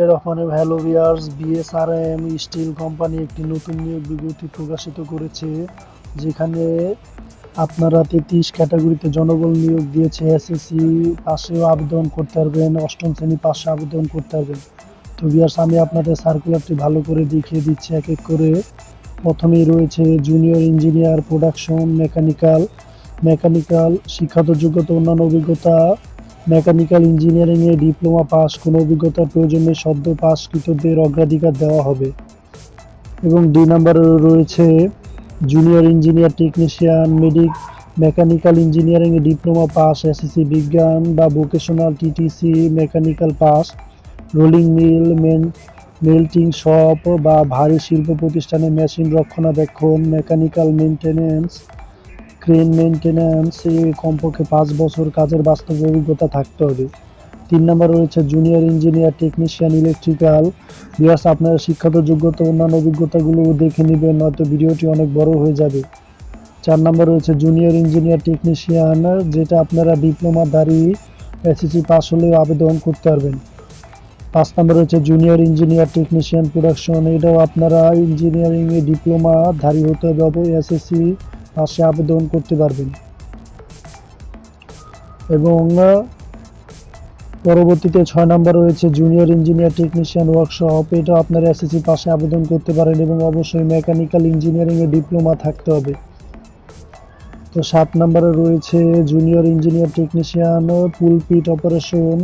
Hello viewers BSRM, steel company একটি নতুন নিয়োগ বিজ্ঞপ্তি প্রকাশিত করেছে, যেখানে আপনারা তেত্রিশ ক্যাটাগরিতে জনবল নিয়োগ দিয়েছে এসএসসি পাশেও আবেদন করতে পারবেন, অষ্টম শ্রেণি পাশে আবেদন করতে পারবেন। তো ভিয়ার্স আমি আপনাদের সার্কুলারটি ভালো করে দেখিয়ে দিচ্ছি এক এক করে। প্রথমেই রয়েছে junior engineer production mechanical mechanical শিক্ষাগত যোগ্যতা, অন্যান্য অভিজ্ঞতা মেকানিক্যাল ইঞ্জিনিয়ারিং এ ডিপ্লোমা পাস, কোনো অভিজ্ঞতার প্রয়োজনে সদ্য পাসকৃতদের অগ্রাধিকার দেওয়া হবে। এবং দুই নম্বরে রয়েছে junior engineer technician medic mechanical engineering এ ডিপ্লোমা পাস এসএসসি বিজ্ঞান বা vocational TTC mechanical pass rolling mill main melting shop বা ভারী শিল্প প্রতিষ্ঠানে মেশিন রক্ষণাবেক্ষণ মেকানিক্যাল মেনটেনেন্স ক্রেন মেনটেন্যান্স কমপক্ষে পাঁচ বছর কাজের বাস্তব অভিজ্ঞতা থাকতে হবে। তিন নম্বর রয়েছে junior engineer, technician, electrical. Viewers আপনারা শিক্ষাগত যোগ্যতা, অন্যান্য অভিজ্ঞতাগুলো দেখে নেবেন, নয়তো ভিডিওটি অনেক বড় হয়ে যাবে। চার নম্বর রয়েছে জুনিয়র ইঞ্জিনিয়ার, টেকনিশিয়ান, যেটা আপনারা ডিপ্লোমা দাঁড়ি এসএসসি পাস হলেও আবেদন করতে পারবেন। পাঁচ নম্বর রয়েছে জুনিয়র ইঞ্জিনিয়ার, টেকনিশিয়ান, প্রোডাকশন, এটাও আপনারা ইঞ্জিনিয়ারিংয়ে ডিপ্লোমা ধারী হতে হবে এসএসসি পাশে আবেদন করতে পারবেন এবং পরবর্তীতে ছয় নম্বর রয়েছে জুনিয়র ইঞ্জিনিয়ার টেকনিশিয়ান ওয়ার্কশপ এটা আপনারা এসএসসি পাশে আবেদন করতে পারেন এবং অবশ্যই মেকানিক্যাল ইঞ্জিনিয়ারিং এ ডিপ্লোমা থাকতে হবে। তো সাত নম্বরে রয়েছে junior engineer technician pulpit operation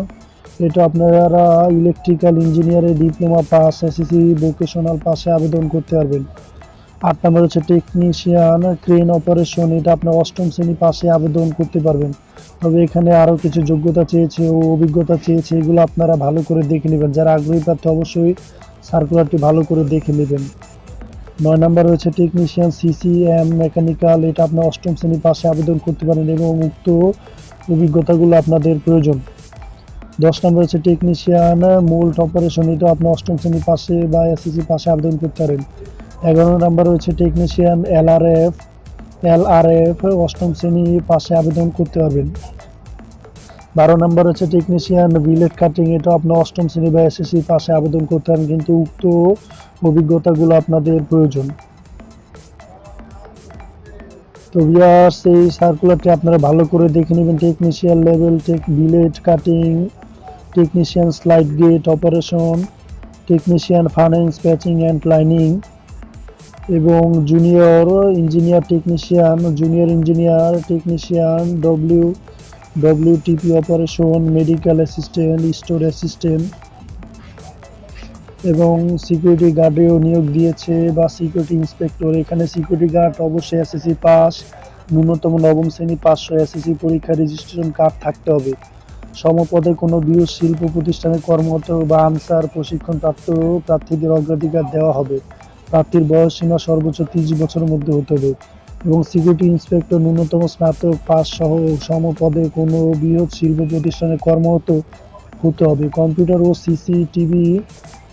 এটা আপনারা ইলেকট্রিক্যাল ইঞ্জিনিয়ারে ডিপ্লোমা পাস এসএসসি ভোকেশনাল পাশে আবেদন করতে পারবেন। আট নম্বর হচ্ছে টেকনিশিয়ান ক্রেন অপারেশন এটা আপনার অষ্টম শ্রেণি পাশে আবেদন করতে পারবেন। তবে এখানে আরও কিছু যোগ্যতা চেয়েছে ও অভিজ্ঞতা চেয়েছে, এগুলো আপনারা ভালো করে দেখে নেবেন। যারা আগ্রহী প্রার্থী, অবশ্যই সার্কুলারটি ভালো করে দেখে নেবেন। নয় নম্বর রয়েছে টেকনিশিয়ান সিসিএম মেকানিক্যাল এটা আপনার অষ্টম শ্রেণি পাশে আবেদন করতে পারেন এবং উক্ত অভিজ্ঞতাগুলো আপনাদের প্রয়োজন। দশ নম্বর হচ্ছে টেকনিশিয়ান মোল্ড অপারেশন এটা আপনার অষ্টম শ্রেণি পাশে বা এসএসসি পাশে আবেদন করতে পারেন। এগারো নম্বর হচ্ছে টেকনিশিয়ান এলআরএফ এলআরএফ অষ্টম শ্রেণি পাশে আবেদন করতে পারবেন। বারো নম্বর হচ্ছে টেকনিশিয়ান বিলেট কাটিং এটা আপনার অষ্টম শ্রেণি বা এসএসসি পাশে আবেদন করতে পারেন, কিন্তু উক্ত অভিজ্ঞতাগুলো আপনাদের প্রয়োজন। তো ভিউয়ার্স এই সার্কুলারটি আপনারা ভালো করে দেখে নেবেন technician level tech billet cutting technician slide gate operation technician finance patching and lining এবং junior engineer technician junior engineer technician W WTP operation medical assistant store assistant এবং সিকিউরিটি গার্ডেও নিয়োগ দিয়েছে বা সিকিউরিটি ইন্সপেক্টর এখানে সিকিউরিটি গার্ড অবশ্যই SSC pass ন্যূনতম নবম শ্রেণি পাঁচশো এসএসসি পরীক্ষা রেজিস্ট্রেশন কার্ড থাকতে হবে। সমপদে কোনো বৃহৎ শিল্প প্রতিষ্ঠানে কর্মরত বা আনসার, প্রশিক্ষণপ্রাপ্ত প্রার্থীদের অগ্রাধিকার দেওয়া হবে। প্রার্থীর বয়স সীমা সর্বোচ্চ তিরিশ বছরের মধ্যে হতে হবে এবং সিকিউরিটি ইন্সপেক্টর ন্যূনতম স্নাতক পাস সহ সমপদে কোনো বৃহৎ শিল্প প্রতিষ্ঠানে কর্মরত হতে হবে। কম্পিউটার ও সিসিটিভি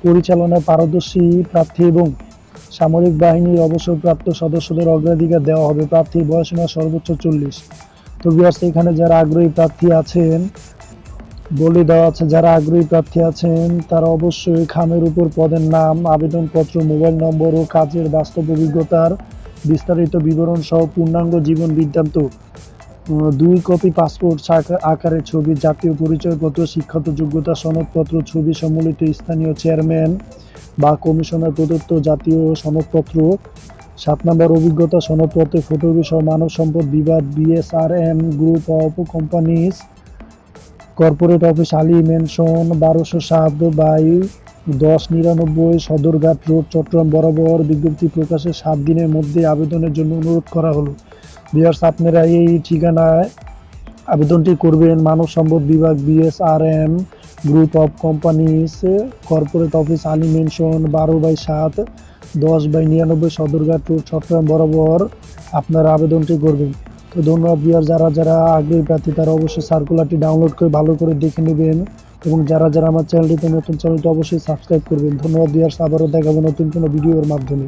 পরিচালনায় পারদর্শী প্রার্থী এবং সামরিক বাহিনীর অবসরপ্রাপ্ত সদস্যদের অগ্রাধিকার দেওয়া হবে। প্রার্থীর বয়সীমা সর্বোচ্চ চল্লিশ। তো বিয়ার্স এখানে যারা আগ্রহী প্রার্থী আছেন বলে দেওয়া আছে, যারা আগ্রহী প্রার্থী আছেন, তারা অবশ্যই খামের উপর পদের নাম, আবেদনপত্র, মোবাইল নম্বর ও কাজের বাস্তব অভিজ্ঞতার বিস্তারিত বিবরণ সহ পূর্ণাঙ্গ জীবন বৃত্তান্ত। দুই কপি পাসপোর্ট আকারের ছবি, জাতীয় পরিচয়পত্র শিক্ষাগত যোগ্যতা সনদপত্র, ছবি সম্মিলিত স্থানীয় চেয়ারম্যান বা কমিশনার প্রদত্ত জাতীয় সনদপত্র, সাত নম্বর অভিজ্ঞতা সনদপত্রে ফটোগ্রাফি সহ মানব সম্পদ বিভাগ, BSRM, group of companies corporate office Ali mansion বারোশো সাত বাই দশ নিরানব্বই সদরঘাট রোড, চট্টগ্রাম বরাবর বিজ্ঞপ্তি প্রকাশের সাত দিনের মধ্যে আবেদনের জন্য অনুরোধ করা হলো। বিয়ার্স আপনারা এই ঠিকানায় আবেদনটি করবেন মানব সম্পদ বিভাগ BSRM group of companies corporate office Ali mansion বারো বাই সাত, দশ বাই নিরানব্বই সদরঘাট রোড, চট্টগ্রাম বরাবর আপনারা আবেদনটি করবেন। তো ধন্যবাদ বিয়ার যারা যারা আগ্রহী প্রার্থী তারা অবশ্যই সার্কুলারটি ডাউনলোড করে ভালো করে দেখে নেবেন। এবং যারা যারা আমার চ্যানেলটিতে নতুন চ্যানেলটি অবশ্যই সাবস্ক্রাইব করবেন। ধন্যবাদ বিয়ার্স আবারও দেখাবো নতুন কোনো ভিডিওর মাধ্যমে।